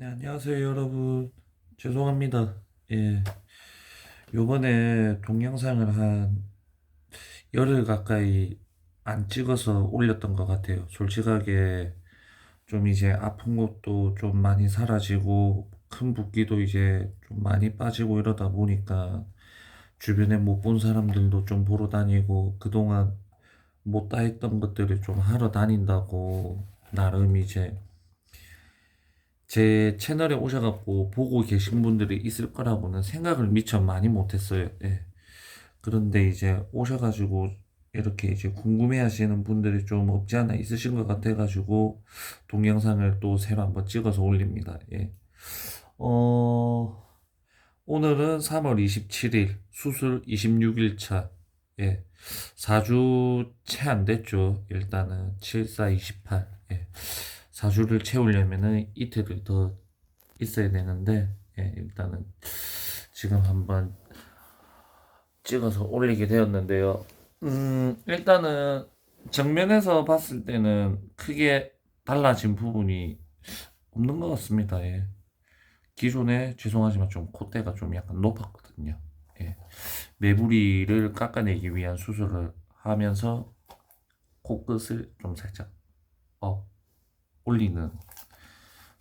네, 안녕하세요, 여러분. 죄송합니다. 예. 요번에 동영상을 한 열흘 가까이 안 찍어서 올렸던 것 같아요. 솔직하게 좀 이제 아픈 것도 좀 많이 사라지고 큰 붓기도 이제 좀 많이 빠지고 이러다 보니까 주변에 못 본 사람들도 좀 보러 다니고 그동안 못 다 했던 것들을 좀 하러 다닌다고 나름 이제 제 채널에 오셔갖고 보고 계신 분들이 있을 거라고는 생각을 미처 많이 못했어요. 예. 그런데 이제 오셔가지고 이렇게 이제 궁금해 하시는 분들이 좀 없지 않아 있으신 것 같아가지고 동영상을 또 새로 한번 찍어서 올립니다. 예. 어, 오늘은 3월 27일 수술 26일 차. 예. 4주 채 안 됐죠. 일단은 74, 28. 예. 4주를 채우려면은 이틀을 더 있어야 되는데, 예, 일단은 지금 한번 찍어서 올리게 되었는데요. 음, 일단은 정면에서 봤을 때는 크게 달라진 부분이 없는 것 같습니다. 예. 기존에 죄송하지만 좀 콧대가 좀 약간 높았거든요. 예. 매부리를 깎아내기 위한 수술을 하면서 코끝을 좀 살짝 업 올리는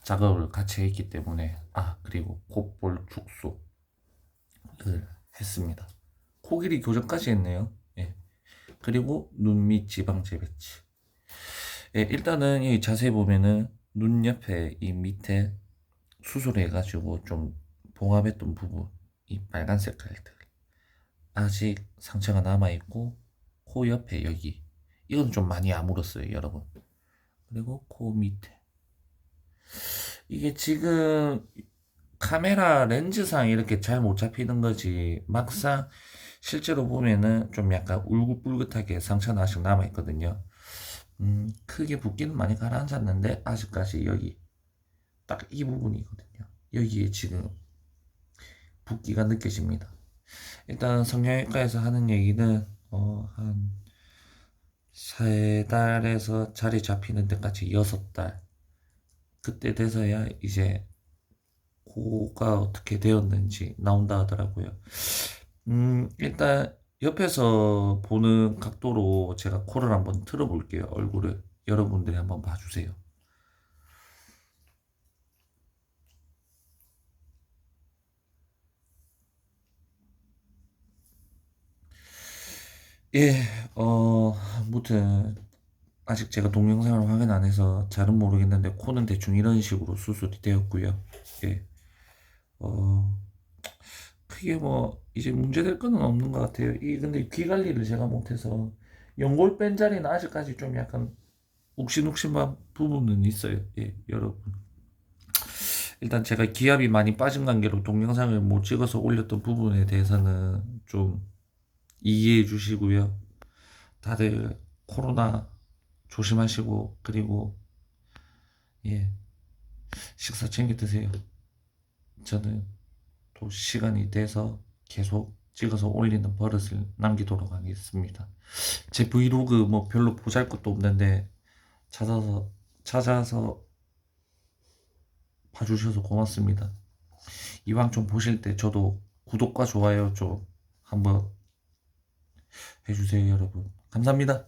작업을 같이 했기 때문에 아 그리고 콧볼 축소를 했습니다. 코 길이 교정까지 했네요. 예. 그리고 눈 밑 지방 재 배치. 예, 일단은 이 자세히 보면은 눈 옆에 이 밑에 수술해가지고 좀 봉합했던 부분 이 빨간 색깔들 아직 상처가 남아 있고 코 옆에 여기 이건 좀 많이 아물었어요, 여러분. 그리고 코 밑에. 이게 지금 카메라 렌즈상 이렇게 잘 못 잡히는 거지. 막상 실제로 보면은 좀 약간 울긋불긋하게 상처는 아직 남아 있거든요. 음, 크게 붓기는 많이 가라앉았는데, 아직까지 여기, 딱 이 부분이거든요. 여기에 지금 붓기가 느껴집니다. 일단 성형외과에서 하는 얘기는, 어, 한, 세 달에서 자리 잡히는 데까지 여섯 달. 그때 돼서야 이제 코가 어떻게 되었는지 나온다 하더라고요. 음, 일단 옆에서 보는 각도로 제가 코를 한번 틀어볼게요. 얼굴을. 여러분들이 한번 봐주세요. 예, 어, 아무튼 아직 제가 동영상을 확인 안 해서 잘은 모르겠는데 코는 대충 이런 식으로 수술이 되었고요. 예, 어, 크게 뭐 이제 문제될 거는 없는 것 같아요. 이 근데 귀 관리를 제가 못해서 연골 뺀 자리는 아직까지 좀 약간 욱신욱신한 부분은 있어요. 예, 여러분. 일단 제가 기압이 많이 빠진 관계로 동영상을 못 찍어서 올렸던 부분에 대해서는 좀 이해해 주시고요. 다들 코로나 조심하시고 그리고 예 식사 챙겨 드세요. 저는 또 시간이 돼서 계속 찍어서 올리는 버릇을 남기도록 하겠습니다. 제 브이로그 뭐 별로 보잘 것도 없는데 찾아서 찾아서 봐주셔서 고맙습니다. 이왕 좀 보실 때 저도 구독과 좋아요 좀 한번 해주세요, 여러분. 감사합니다.